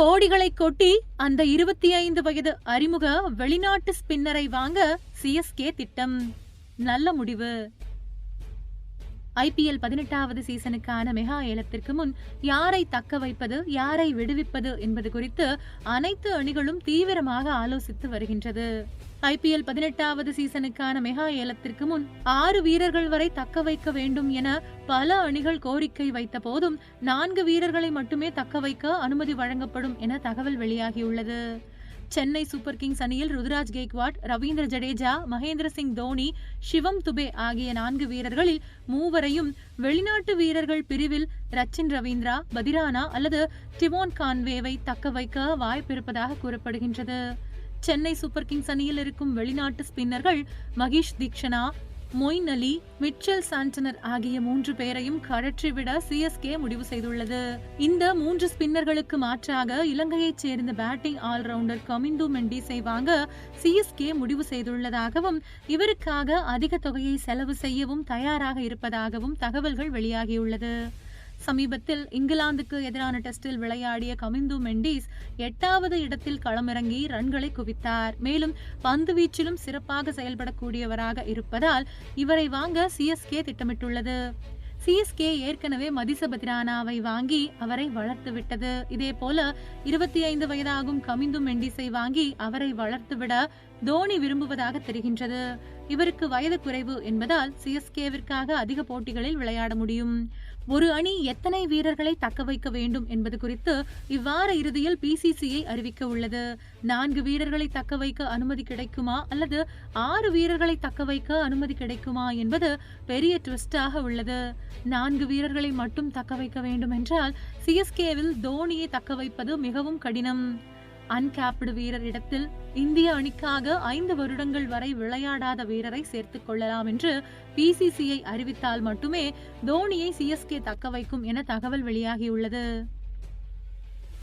கோடிகளை கொட்டி அந்த இருபத்தி ஐந்து வயது அறிமுக வெளிநாட்டு ஸ்பின்னரை வாங்க சிஎஸ்கே திட்டம். நல்ல முடிவு. ஐபிஎல் பதினெட்டாவது சீசனுக்கான மெகா ஏலத்திற்கு முன் யாரை தக்க வைப்பது யாரை விடுவிப்பது என்பது குறித்து அனைத்து அணிகளும் தீவிரமாக ஆலோசித்து வருகின்றது. ஐபிஎல் பதினெட்டாவது சீசனுக்கான மெகா ஏலத்திற்கு முன் ஆறு வீரர்கள் வரை தக்க வைக்க வேண்டும் என பல அணிகள் கோரிக்கை வைத்த போதும் நான்கு வீரர்களை மட்டுமே தக்க வைக்க அனுமதி வழங்கப்படும் என தகவல் வெளியாகியுள்ளது. சென்னை சூப்பர் கிங்ஸ் அணியில் ருத்ராஜ் கெய்க்வாட் ரவீந்திர ஜடேஜா மகேந்திர சிங் தோனி சிவம் துபே ஆகிய நான்கு வீரர்களில் மூவரையும் வெளிநாட்டு வீரர்கள் பிரிவில் ரச்சின் ரவீந்திரா பதிரானா அல்லது டிவோன் கான்வேவை தக்க வைக்க வாய்ப்பிருப்பதாக கூறப்படுகின்றது. சென்னை சூப்பர் கிங்ஸ் அணியில் இருக்கும் வெளிநாட்டு ஸ்பின்னர்கள் மகேஷ் தீக்ஷனா மொயின் அலி மிச்சல் சாண்டனர் ஆகிய மூன்று பேரையும் கழற்றிவிட சிஎஸ்கே முடிவு செய்துள்ளது. இந்த மூன்று ஸ்பின்னர்களுக்கு மாற்றாக இலங்கையைச் சேர்ந்த பேட்டிங் ஆல்ரவுண்டர் கமிந்து மெண்டிஸை வாங்க சிஎஸ்கே முடிவு செய்துள்ளதாகவும் இவருக்காக அதிக தொகையை செலவு செய்யவும் தயாராக இருப்பதாகவும் தகவல்கள் வெளியாகியுள்ளது. சமீபத்தில் இங்கிலாந்துக்கு எதிரான டெஸ்டில் விளையாடிய கமிந்து மெண்டிஸ் எட்டாவது இடத்தில் களமிறங்கி ரன்களை குவித்தார். மேலும் பந்து வீச்சிலும் சிறப்பாக செயல்படக்கூடியவராக இருப்பதால் இவரை வாங்க சிஎஸ்கே திட்டமிட்டுள்ளது. சிஎஸ்கே ஏற்கனவே மதிசபத்ரானாவை வாங்கி அவரை வளர்த்து விட்டது. இதே போல இருபத்தி ஐந்து வயதாகும் கமிந்து மெண்டிஸை வாங்கி அவரை வளர்த்துவிட தோனி விரும்புவதாக தெரிகின்றது. இவருக்கு வயது குறைவு என்பதால் சிஎஸ்கேவிற்காக அதிக போட்டிகளில் விளையாட முடியும். ஒரு அணி எத்தனை வீரர்களை தக்க வைக்க வேண்டும் என்பது குறித்து இவ்வார இறுதியில் பிசிசிஐ அறிவிக்க உள்ளது. நான்கு வீரர்களை தக்க வைக்க அனுமதி கிடைக்குமா? அல்லது ஆறு வீரர்களை தக்க வைக்க அனுமதி கிடைக்குமா என்பது பெரிய ட்விஸ்டாக உள்ளது. நான்கு வீரர்களை மட்டும் தக்க வைக்க வேண்டும் என்றால் சிஎஸ்கேவில் தோனியை தக்க வைப்பது மிகவும் கடினம். அன்கேப்டு வீரர் இடத்தில் இந்திய அணிக்காக ஐந்து வருடங்கள் வரை விளையாடாத வீரரை சேர்த்துக் கொள்ளலாம் என்று பிசிசிஐ அறிவித்தால் மட்டுமே தோனியை சிஎஸ்கே தக்க வைக்கும் என தகவல் வெளியாகியுள்ளது.